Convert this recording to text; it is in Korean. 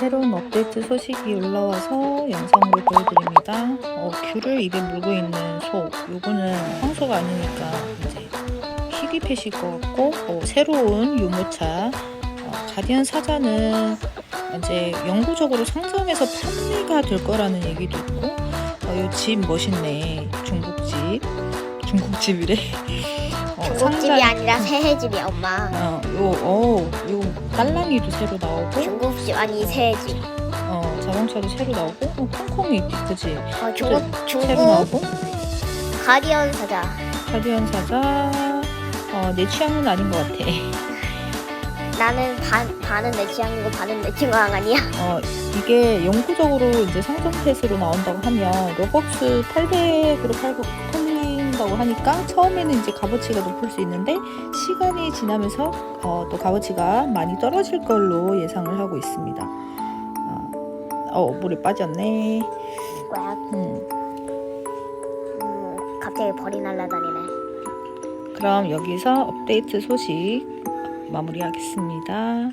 새로운 업데이트 소식이 올라와서 영상으로 보여드립니다. 어, 귤을 입에 물고 있는 소. 요거는 황소가 아니니까 이제 희귀펫일 것 같고 어, 새로운 유모차 어, 가디언 사자는 이제 영구적으로 상점에서 판매가 될 거라는 얘기도 있고 어, 요집 멋있네. 중국집. 중국집이래. 어, 중국집이 상자- 아니라 새해집이 야 엄마. 어, 요, 어, 요 딸랑이도 새로 나오고, 중국집 아니 새해집 어, 자동차도 새로 나오고, 어, 콩콩이 그지? 어, 중국 새로 중국 나오고, 가디언 사자. 가디언 사자, 어, 내 취향은 아닌 것 같아. 나는 반 반은 내 취향이고 반은 내 취향 아니야? 어, 이게 영구적으로 이제 상점 펫으로 나온다고 하면 로벅스 800으로 팔고 팔 린다고 하니까 처음에는 이제 값어치가 높을 수 있는데 시간이 지나면서 어, 또 값어치가 많이 떨어질 걸로 예상을 하고 있습니다. 어, 어 물에 빠졌네. 뭐야 음. 음, 갑자기 벌이 날라다니네 그럼 여기서 업데이트 소식 마무리하겠습니다.